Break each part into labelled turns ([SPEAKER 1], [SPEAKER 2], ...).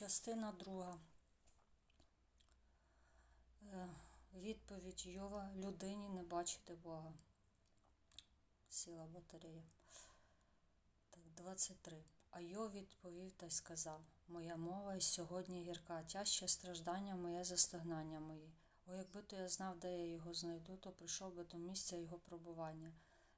[SPEAKER 1] Частина друга. Е, Відповідь Йова людині не бачити Бога. Сіла батарея. Так, 23. А Йов відповів та й сказав: Моя мова й сьогодні гірка, тяжче страждання моє застогнання мої. О, якби то я знав, де я його знайду, то прийшов би до місця його пробування.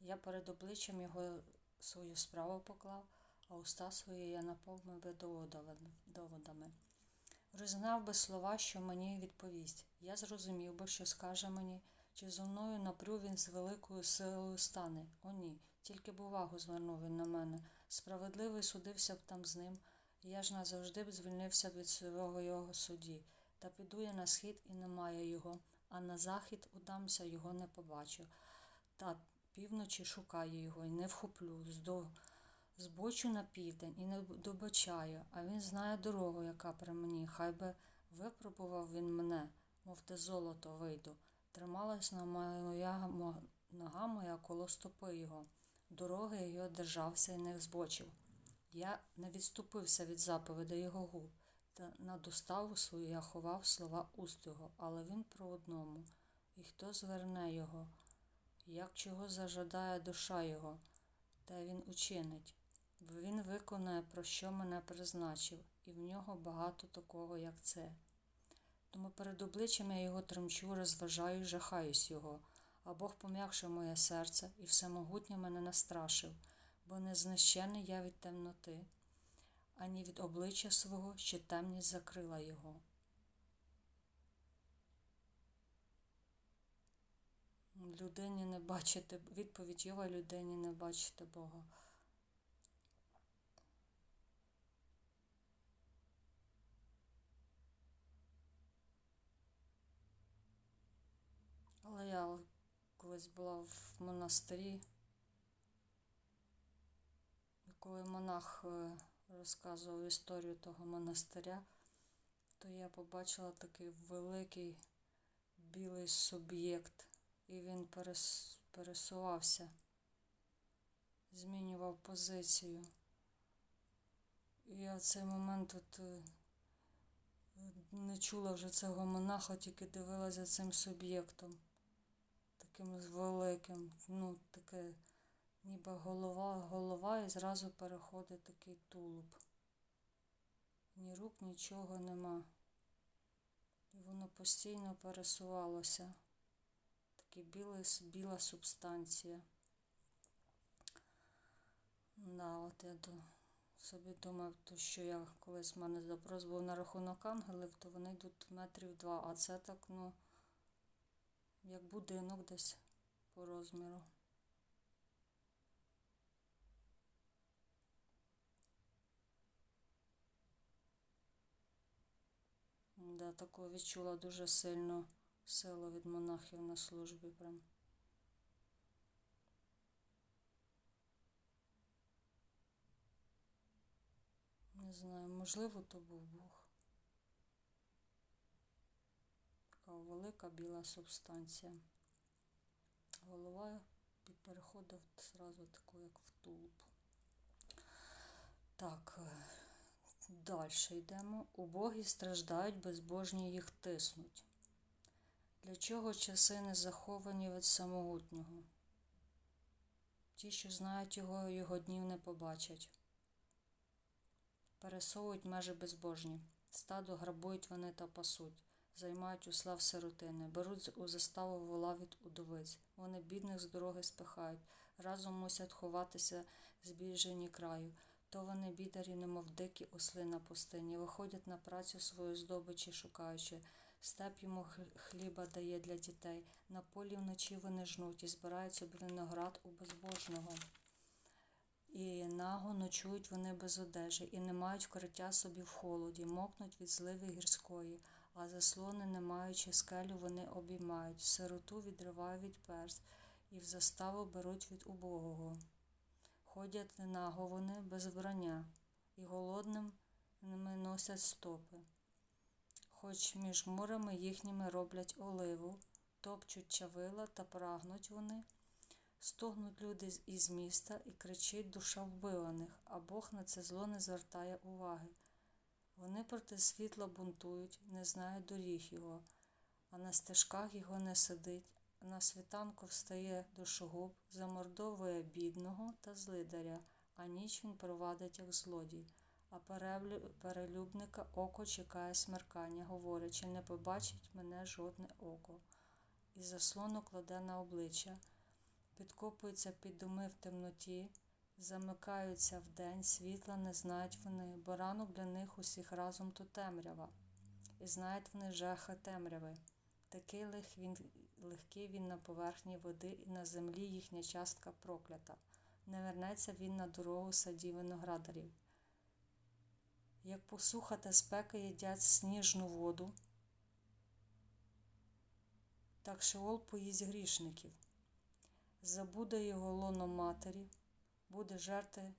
[SPEAKER 1] Я перед обличчям його свою справу поклав, а уста свої я наповнив би доводами-. Роззнав би слова, що мені відповість. Я зрозумів би, що скаже мені, чи зо мною напрю він з великою силою стане. О, ні, тільки б увагу звернув він на мене. Справедливий судився б там з ним. Я ж назавжди б звільнився від свого його судді. Та піду я на схід і немає його, а на захід удамся, його не побачу. Та півночі шукаю його і не вхоплю. Здо... Збочу на південь і не добачаю, а він знає дорогу, яка при мені. Хай би випробував він мене, мов те золото вийду. Трималась на моя нога моя коло стопи його. Дороги його держався і не збочив. Я не відступився від заповідей його губ, та на доставу свою я ховав слова уст його, але він про одному. І хто зверне його, як чого зажадає душа його, та він учинить. Він виконає, про що мене призначив, і в нього багато такого, як це. Тому перед обличчям я його тремчу, розважаю, жахаюсь його, а Бог пом'якшив моє серце і всемогутнє мене настрашив, бо не знищений я від темноти, ані від обличчя свого, що темність закрила його. Людині не бачити, відповідь Йова людині не бачити Бога. Але я колись була в монастирі, коли монах е, розказував історію того монастиря, то я побачила такий великий білий суб'єкт, і він пересувався, змінював позицію. І я в цей момент от е, не чула вже цього монаха, тільки дивилася цим суб'єктом. Таким великим, ну, таке, ніби голова, голова і зразу переходить такий тулуб. Ні рук, нічого нема. І воно постійно пересувалося. Такий білий, біла субстанція. Да, от я до, собі думав, то що я колись в мене запрос був на рахунок ангелів, то вони йдуть метрів два, а це так, ну, як будинок десь по розміру. Да, таку відчула дуже сильну силу від монахів на службі прям. Не знаю, можливо, то був Бог. Така велика біла субстанція. Голова переходив зразу таку, як в тулуб. Так, далі йдемо. Убогі страждають, безбожні їх тиснуть. Для чого часи не заховані від самогутнього? Ті, що знають його, його днів не побачать. Пересовують межі безбожні. Стадо грабують вони та пасуть, займають услав сиротини, беруть у заставу вола від удовиць. Вони бідних з дороги спихають, разом мусять ховатися збіжені краю. То вони бідарі, немов дикі осли на пустині, виходять на працю свою здобичі шукаючи. Степ йому хліба дає для дітей. На полі вночі вони жнуть і збирають собі виноград у безбожного. І наго ночують вони без одежі, і не мають вкриття собі в холоді, мокнуть від зливи гірської, а заслони, не маючи скелю, вони обіймають, сироту відривають від перст, і в заставу беруть від убогого. Ходять наго вони без вбрання, і голодним ними носять стопи. Хоч між мурами їхніми роблять оливу, топчуть чавила та прагнуть вони, Стогнуть люди із міста і кричить душа вбиваних, а Бог на це зло не звертає уваги. Вони проти світла бунтують, не знають доріг його, а на стежках його не сидить. На світанку встає душогуб, замордовує бідного та злидаря, а ніч він провадить, як злодій. А перелюбника око чекає смеркання, говорячи, не побачить мене жодне око. І заслону кладе на обличчя, підкопується під доми в темноті, замикаються вдень, світла не знають вони, бо ранок для них усіх разом то темрява, і знають вони жаха темряви. Такий лих він, легкий він на поверхні води, і на землі їхня частка проклята. Не вернеться він на дорогу садів виноградарів. Як посуха та спека їдять сніжну воду, так Шеол поїсть грішників. Забуде його лоно матері, буде жерти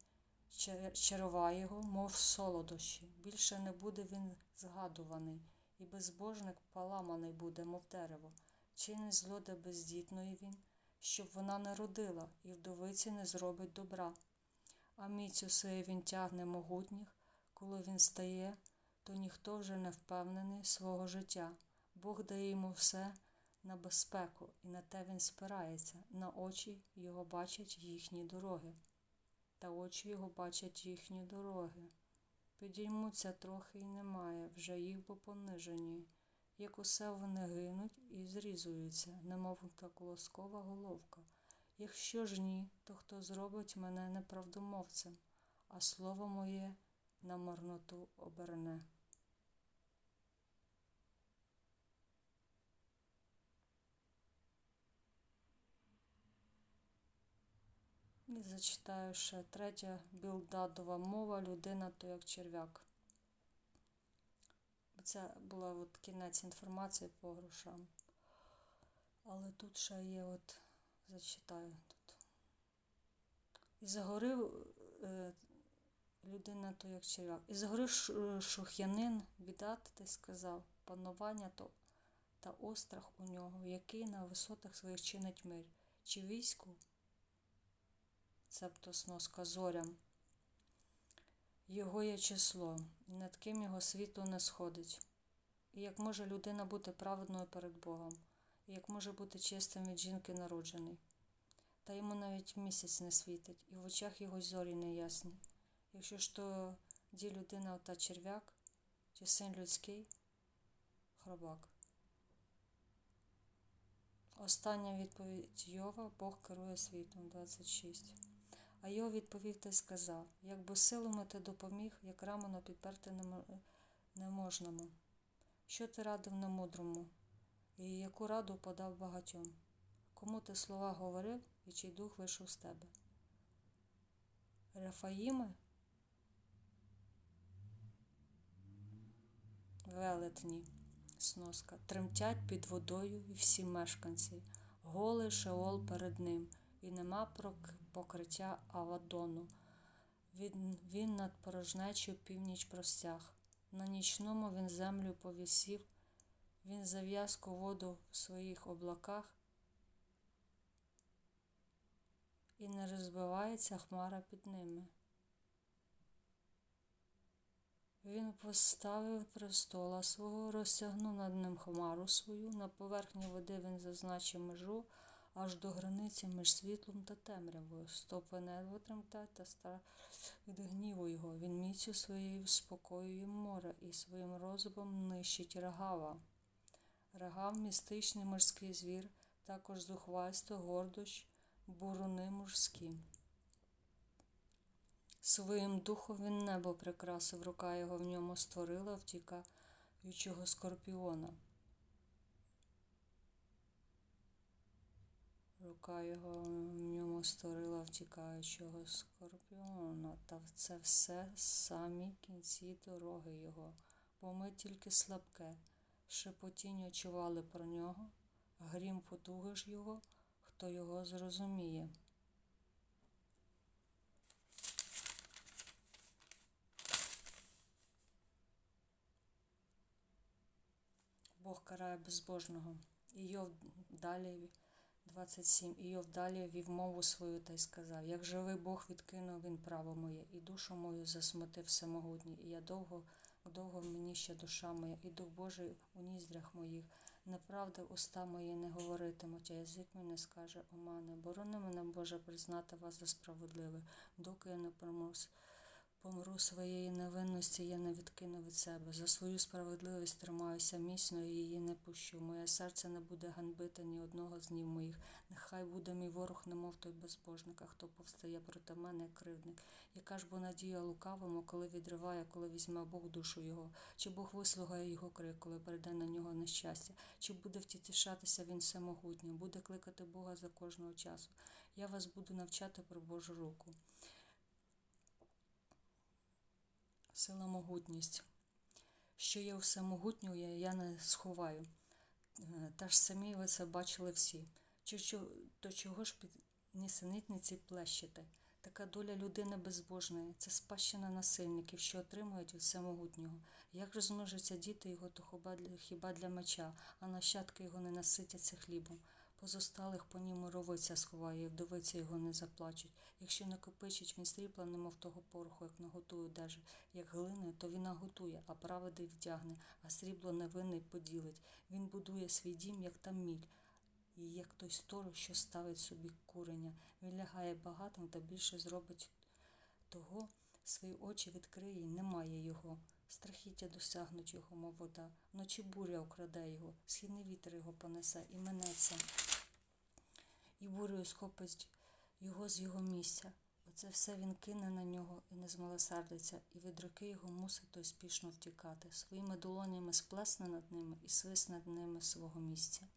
[SPEAKER 1] чер- черва його, мов солодощі. Більше не буде він згадуваний, і безбожник поламаний буде, мов дерево. Чинить зло до бездітної він, щоб вона не родила, і вдовиці не зробить добра. А міць у своє він тягне могутніх, коли він стає, то ніхто вже не впевнений свого життя. Бог дає йому все на безпеку, і на те він спирається, на очі його бачать їхні дороги, та очі його бачать їхні дороги. Підіймуться трохи й немає, вже їх бо понижені, як усе вони гинуть і зрізуються, немов та колоскова головка. Якщо ж ні, то хто зробить мене неправдомовцем, а слово моє на марноту оберне. І зачитаю ще третя білдадова мова людина то як черв'як. Це була от кінець інформації по грошам. Але тут ще є, от, зачитаю тут. І загорив е, людина то як черв'як. І загорив шух'янин, віддати ти сказав, панування то та острах у нього, який на висотах своїх чинить мир. Чи війську, цебто сноска зорям, його є число, над ким його світло не сходить. І як може людина бути праведною перед Богом, і як може бути чистим від жінки народжений. Та йому навіть місяць не світить, і в очах його зорі не ясні. Якщо ж то ді людина ота черв'як, чи син людський, хробак. Остання відповідь Йова Бог керує світом 26. А Йов відповів та й сказав, якби силами ти допоміг, як рамено підперти немо- неможному. Що ти радив немудрому, і яку раду подав багатьом? Кому ти слова говорив, і чий дух вийшов з тебе? Рафаїми? Велетні, сноска, тремтять під водою і всі мешканці, голий шеол перед ним, і нема покриття Авадону. Він, він над порожнечою північ простяг. На нічному він землю повісів, він зав'язку воду в своїх облаках, і не розбивається хмара під ними. Він поставив престола свого, розтягнув над ним хмару свою, на поверхні води він зазначив межу аж до границі між світлом та темрявою. Стопи небо тремтать та від гніву його. Він міцю своєю спокоює море і своїм розумом нищить рагава. Рагав містичний морський звір, також зухвальство, гордощ, буруни морські. Своїм духом він небо прикрасив, рука його в ньому створила втікаючого скорпіона. Рука його в ньому створила втікаючого скорпіона, та це все самі кінці дороги його, бо ми тільки слабке, шепотіння чували про нього, грім потуги ж його, хто його зрозуміє. Бог карає безбожного. Іов далі 27. Іов далі вів мову свою та й сказав: Як живий Бог відкинув він право моє, і душу мою засмутив всемогутній, і я довго довго в мені ще душа моя, і дух Божий у ніздрях моїх. Неправди уста мої не говоритимуть, а язик мій не скаже омани. Борони мене, Боже, признати вас за справедливих, доки я не помру, помру своєї невинності, я не відкину від себе. За свою справедливість тримаюся міцно і її не пущу. Моє серце не буде ганьбити ні одного з днів моїх. Нехай буде мій ворог, немов той безбожник, а хто повстає проти мене, кривдник. Яка ж бо надія лукавому, коли відриває, коли візьме Бог душу його? Чи Бог вислухає його крик, коли прийде на нього нещастя? Чи буде втішатися він всемогутній, буде кликати Бога за кожного часу? Я вас буду навчати про Божу руку. Сила могутність. Що є всемогутнього, я не сховаю. Е, Та ж самі ви це бачили всі. Чи, що, то чого ж під нісенітниці плещете? Така доля людини безбожної це спадщина насильників, що отримують від всемогутнього. Як же змножаться діти його, то хіба для, хіба для меча, а нащадки його не наситяться хлібом. Позосталих по ньому ровиця сховає, і вдовиці його не заплачуть. Якщо накопичить він срібла, немов того пороху, як наготує даже, як глини, то він наготує, а праведний вдягне, а срібло невинний поділить. Він будує свій дім, як там міль. І як той сторож, що ставить собі курення, він лягає багатим та більше зробить того, свої очі відкриє, і немає його. Страхіття досягнуть його, мов вода, вночі буря украде його, східний вітер його понесе і минеться, і бурею схопить його з його місця. Оце все він кине на нього і не змилосердиться, і від руки його мусить той спішно втікати, своїми долонями сплесне над ними і свисне над ними свого місця.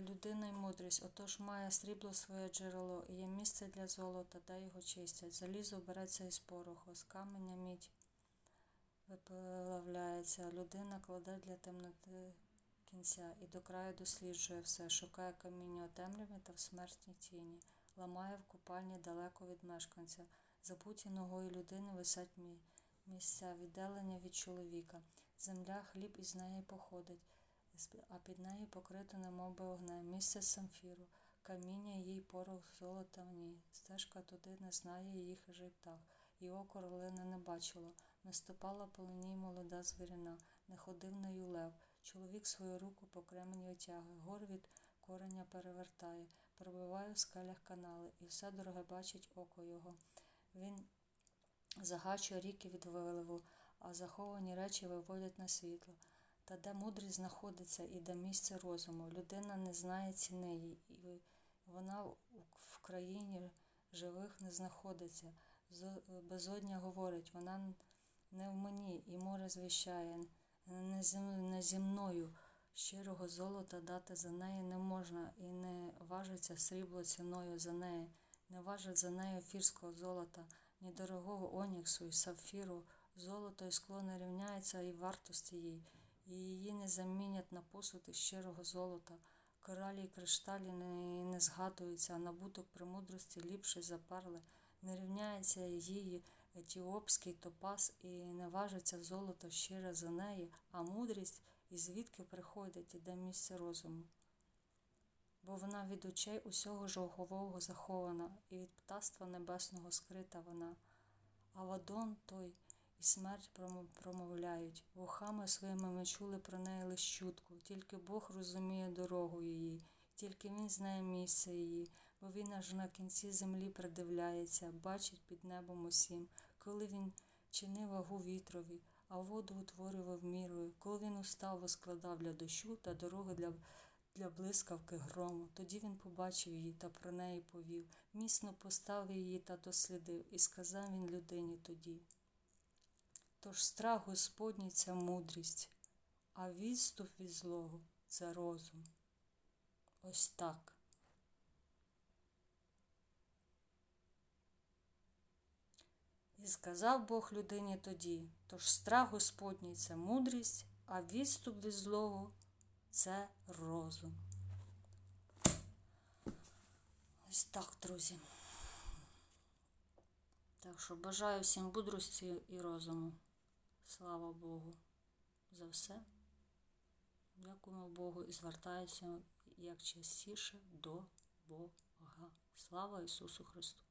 [SPEAKER 1] Людина й мудрість, отож має срібло своє джерело, і є місце для золота, де його чистять. Залізо береться із пороху, з каменя мідь виплавляється. Людина кладе для темноти кінця і до краю досліджує все, шукає каміння у темряві та в смертній тіні, ламає в купальні далеко від мешканця. Забуті ногою людини висять місця, віддалення від чоловіка. Земля, хліб із неї походить а під нею покрито немов би огнем, місце самфіру, каміння їй порох золота в ній. Стежка туди не знає її хижий і око не бачило. Не ступала по линії молода звірина, не ходив нею лев. Чоловік свою руку по кремені отягує, гор від кореня перевертає, пробиває в скелях канали, і все дороге бачить око його. Він загачує ріки від виливу, а заховані речі виводять на світло. Та де мудрість знаходиться і де місце розуму. Людина не знає ціни її, і вона в країні живих не знаходиться. Безодня говорить, вона не в мені, і море звіщає, не зі мною. Щирого золота дати за неї не можна, і не важиться срібло ціною за неї, не важить за нею фірського золота, ні дорогого оніксу і сапфіру, золото і скло не рівняється і вартості їй і її не замінять на посуд із щирого золота. Коралі й кришталі не, згадуються, а набуток премудрості ліпше за перли. Не рівняється її етіопський топаз і не важиться золото щире за неї, а мудрість і звідки приходить і де місце розуму. Бо вона від очей усього жовгового захована, і від птаства небесного скрита вона. А вадон той і смерть промовляють. Вухами своїми ми чули про неї лиш чутку, тільки Бог розуміє дорогу її, тільки Він знає місце її, бо він аж на кінці землі придивляється, бачить під небом усім, коли він чинив вагу вітрові, а воду утворював мірою, коли він уставу складав для дощу та дороги для. Для блискавки грому, тоді він побачив її та про неї повів, міцно поставив її та дослідив, і сказав він людині тоді. Тож страх Господній це мудрість, а відступ від злого це розум. Ось так. І сказав Бог людині тоді, тож страх Господній це мудрість, а відступ від злого це розум. Ось так, друзі. Так що бажаю всім мудрості і розуму. Слава Богу за все. Дякуємо Богу і звертаюся як частіше до Бога. Слава Ісусу Христу!